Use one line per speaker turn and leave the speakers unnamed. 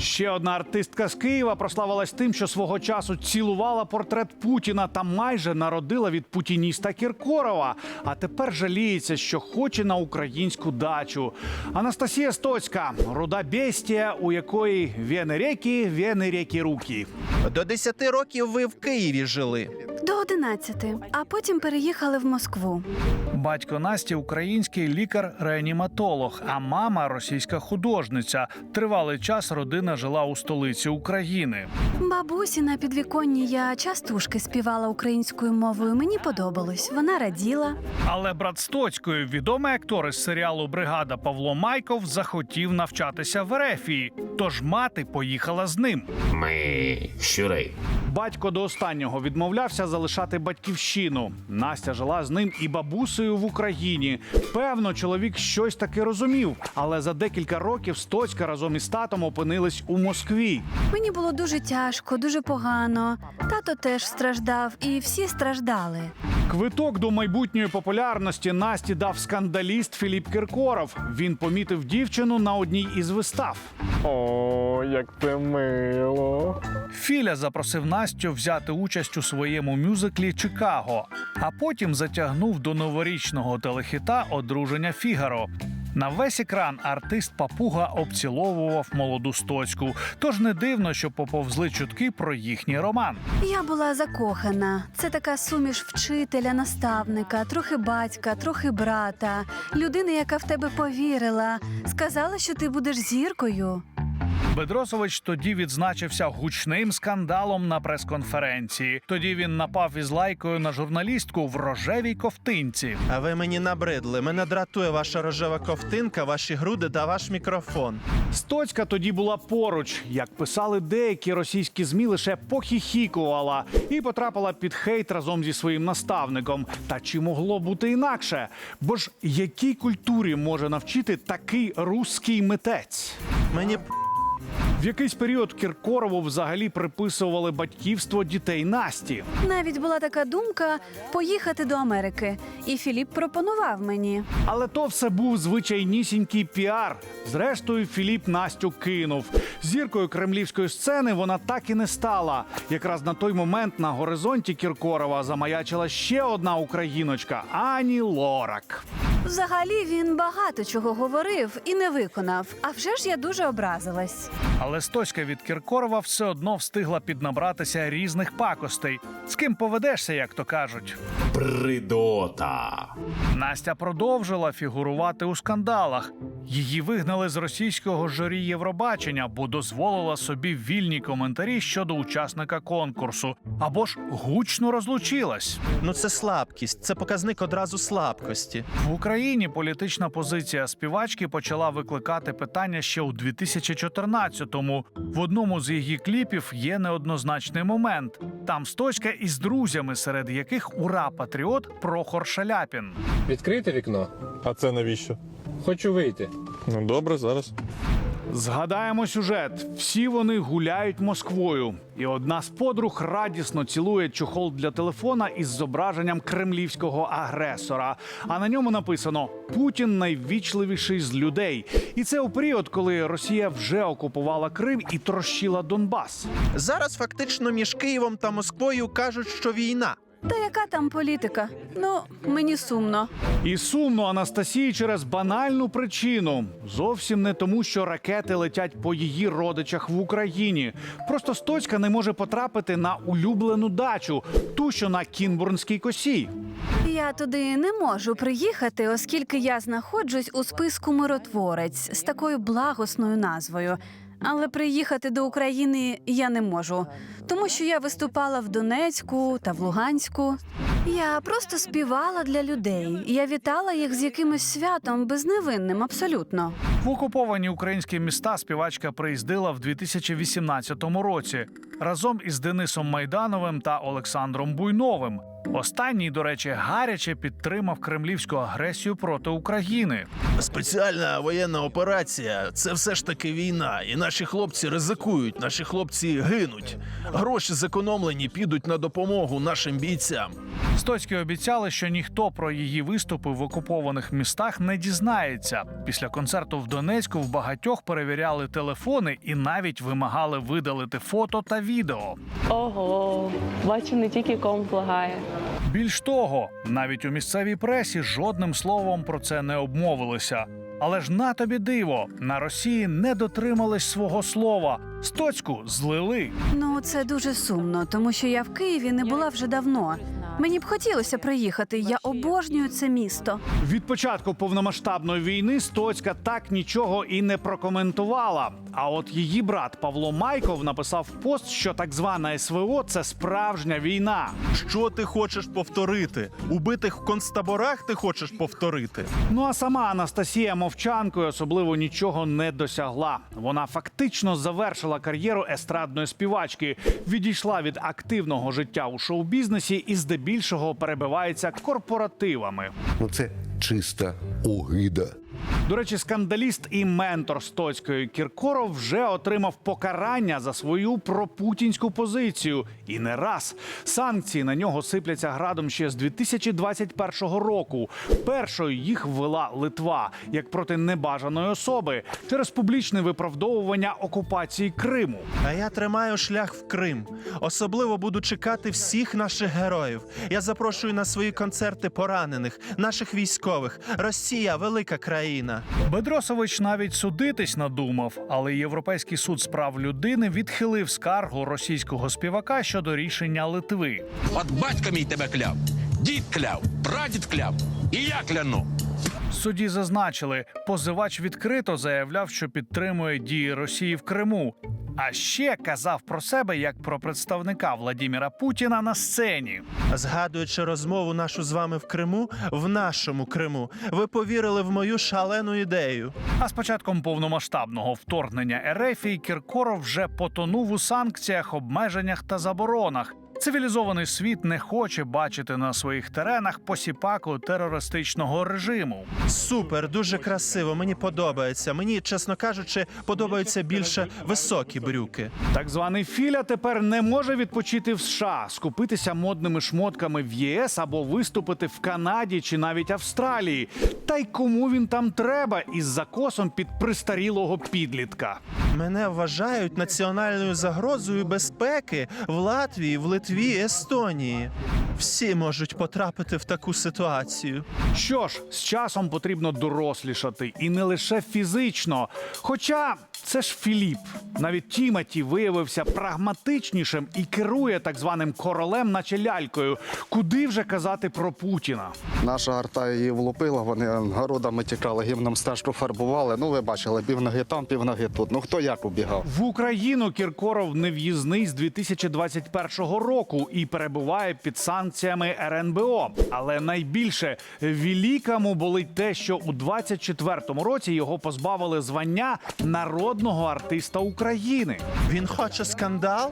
Ще одна артистка з Києва прославилась тим, що свого часу цілувала портрет Путіна та майже народила від путініста Кіркорова. А тепер жаліється, що хоче на українську дачу. Анастасія Стоцька руда бестія, у якої в'єни реки вєни реки руки.
До 10 років ви в Києві жили.
До 11, а потім переїхали в Москву.
Батько Насті український лікар-реаніматолог, а мама російська художниця. Тривалий час родина жила у столиці України.
Бабусі на підвіконні я частушки співала українською мовою. Мені подобалось. Вона раділа.
Але брат Стоцької, відомий актор із серіалу Бригада Павло Майков, захотів навчатися в Ерефії. Тож мати поїхала з ним.
Ми щурей.
Батько до останнього відмовлявся залишати батьківщину. Настя жила з ним і бабусею в Україні. Певно, чоловік щось таки розумів, але за декілька років Стоцька разом із татом опинились у Москві.
Мені було дуже тяжко, дуже погано. Тато теж страждав, і всі страждали.
Квиток до майбутньої популярності Насті дав скандаліст Філіп Киркоров. Він помітив дівчину на одній із вистав.
О, як це мило.
Філя запросив Настю взяти участь у своєму мюзиклі Чикаго, а потім затягнув до новорічного телехіта Одруження Фігаро. На весь екран артист папуга обціловував молоду стоцьку. Тож не дивно, що поповзли чутки про їхній роман.
Я була закохана. Це така суміш вчителя, наставника, трохи батька, трохи брата, людини, яка в тебе повірила, сказала, що ти будеш зіркою.
Бедросович тоді відзначився гучним скандалом на прес-конференції. Тоді він напав із лайкою на журналістку в рожевій ковтинці.
А ви мені набридли. Мене дратує ваша рожева ковтинка, ваші груди та ваш мікрофон.
Стоцька тоді була поруч, як писали деякі російські змі, лише похіхікувала і потрапила під хейт разом зі своїм наставником. Та чи могло бути інакше? Бо ж якій культурі може навчити такий руський митець?
Мені п-
В якийсь період Кіркорову взагалі приписували батьківство дітей Насті.
Навіть була така думка поїхати до Америки. І Філіп пропонував мені.
Але то все був звичайнісінький піар. Зрештою, Філіп Настю кинув. Зіркою кремлівської сцени вона так і не стала. Якраз на той момент на горизонті Кіркорова замаячила ще одна україночка Ані Лорак.
Взагалі він багато чого говорив і не виконав. А вже ж я дуже образилась.
Але Стоська від Кіркорова все одно встигла піднабратися різних пакостей. З ким поведешся, як то кажуть.
Придота.
Настя продовжила фігурувати у скандалах. Її вигнали з російського журі Євробачення, бо дозволила собі вільні коментарі щодо учасника конкурсу, або ж гучно розлучилась.
ну це слабкість, це показник одразу слабкості.
В Україні політична позиція співачки почала викликати питання ще у 2014-му. В одному з її кліпів є неоднозначний момент. Там сточка із друзями, серед яких ура патріот Прохор Шаляпін.
Відкрити вікно.
А це навіщо?
Хочу вийти.
Ну добре, зараз.
Згадаємо сюжет. Всі вони гуляють Москвою, і одна з подруг радісно цілує чохол для телефона із зображенням кремлівського агресора. А на ньому написано Путін найвічливіший з людей. І це у період, коли Росія вже окупувала Крим і трощила Донбас.
Зараз фактично між Києвом та Москвою кажуть, що війна.
Та яка там політика? Ну, мені сумно.
І сумно Анастасії через банальну причину. Зовсім не тому, що ракети летять по її родичах в Україні. Просто Стоцька не може потрапити на улюблену дачу, ту, що на Кінбурнській косі.
Я туди не можу приїхати, оскільки я знаходжусь у списку миротворець з такою благосною назвою. Але приїхати до України я не можу, тому що я виступала в Донецьку та в Луганську. Я просто співала для людей. Я вітала їх з якимось святом безневинним, абсолютно.
В окуповані українські міста співачка приїздила в 2018 році. Разом із Денисом Майдановим та Олександром Буйновим. Останній, до речі, гаряче підтримав кремлівську агресію проти України.
Спеціальна воєнна операція це все ж таки війна, і наші хлопці ризикують, наші хлопці гинуть. Гроші зекономлені підуть на допомогу нашим бійцям.
Стоцькі обіцяли, що ніхто про її виступи в окупованих містах не дізнається. Після концерту в Донецьку в багатьох перевіряли телефони і навіть вимагали видалити фото та відео.
Ого, бачу, не тільки ком лагає.
Більш того, навіть у місцевій пресі жодним словом про це не обмовилися. Але ж на тобі диво, на Росії не дотримались свого слова. Стоцьку злили.
Ну, це дуже сумно, тому що я в Києві не була вже давно. Мені б хотілося приїхати. Я обожнюю це місто.
Від початку повномасштабної війни Стоцька так нічого і не прокоментувала. А от її брат Павло Майков написав пост, що так звана СВО це справжня війна.
Що ти хочеш повторити? Убитих в концтаборах ти хочеш повторити?
Ну а сама Анастасія мовчанкою особливо нічого не досягла. Вона фактично завершила кар'єру естрадної співачки, відійшла від активного життя у шоу-бізнесі і здебільшого перебивається корпоративами.
Ну це чиста огида.
До речі, скандаліст і ментор Стоцької Кіркоров вже отримав покарання за свою пропутінську позицію. І не раз санкції на нього сипляться градом ще з 2021 року. Першою їх ввела Литва як проти небажаної особи через публічне виправдовування окупації Криму.
А я тримаю шлях в Крим. Особливо буду чекати всіх наших героїв. Я запрошую на свої концерти поранених, наших військових. Росія велика країна.
Бедросович навіть судитись надумав, але Європейський суд з прав людини відхилив скаргу російського співака щодо рішення Литви.
От батько мій тебе кляв, дід кляв, прадід кляв, і я кляну.
В суді зазначили, позивач відкрито заявляв, що підтримує дії Росії в Криму. А ще казав про себе як про представника Владіміра Путіна на сцені.
Згадуючи розмову нашу з вами в Криму, в нашому Криму, ви повірили в мою шалену ідею.
А з початком повномасштабного вторгнення Ерефії Кіркоров вже потонув у санкціях, обмеженнях та заборонах. Цивілізований світ не хоче бачити на своїх теренах посіпаку терористичного режиму.
Супер, дуже красиво. Мені подобається. Мені, чесно кажучи, подобаються більше високі брюки.
Так званий Філя тепер не може відпочити в США, скупитися модними шмотками в ЄС або виступити в Канаді чи навіть Австралії. Та й кому він там треба із закосом під пристарілого підлітка.
Мене вважають національною загрозою безпеки в Латвії, в Литві, Естонії. Всі можуть потрапити в таку ситуацію.
Що ж, з часом потрібно дорослішати і не лише фізично. Хоча це ж Філіп. Навіть Тімоті виявився прагматичнішим і керує так званим королем, наче лялькою. Куди вже казати про Путіна?
Наша арта її влупила, вони городами тікали, гімном стежку фарбували. Ну, ви бачили, півноги там, півноги тут. Ну хто як убігав?
В Україну Кіркоров не в'їзний з 2021 року і перебуває під санкціями РНБО. Але найбільше великому болить те, що у 24-му році його позбавили звання народного артиста України.
Він хоче скандал?